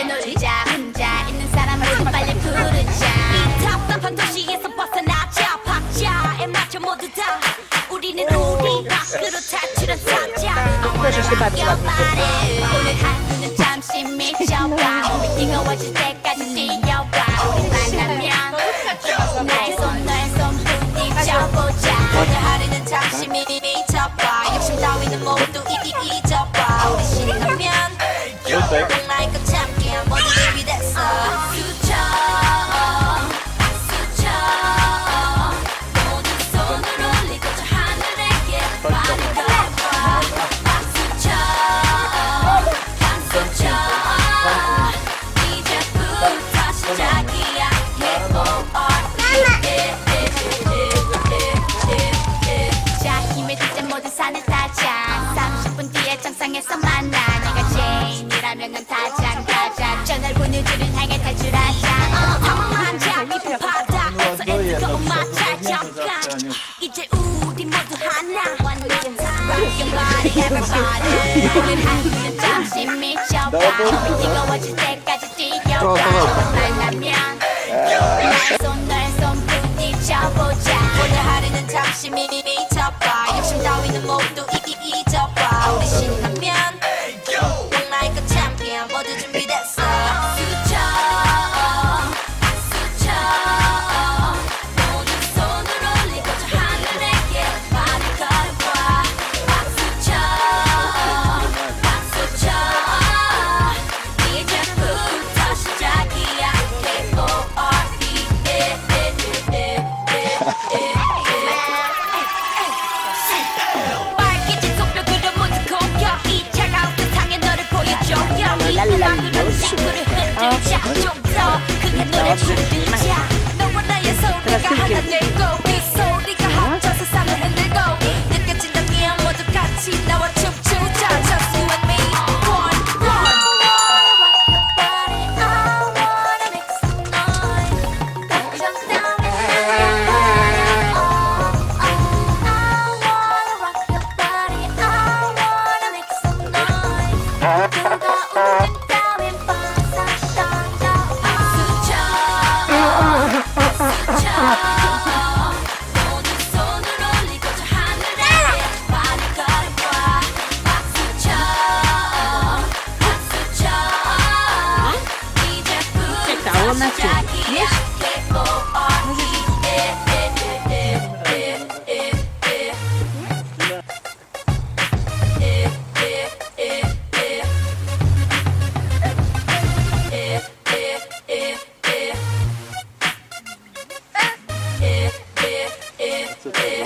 함께 놀자. 혼자 있는 사람을 좀 빨리 부르자. 이 답답한 도시에서 벗어나자 박자에 맞춰 모두 다. 우리는 우리 밖으로 탈출한 사자. I wanna rock 오늘 하루는 잠시 미쳐봐. 뜨거워질 때 책상에서 만나. 내가 제인이라면은 다장 다장. 저 넓은 우주를 향해 탈출하자. 당황한 자 깊은 바닥에서 애쓰고 마차 잠깐. 이제 우리 모두 하나. 완전 사랑의 말이 everybody 오늘 하루는 잠시 미쳐봐. 너무 뜨거워질 때 거야 모두 준비 제가 쓸게요. Головне на цьому. Є? Це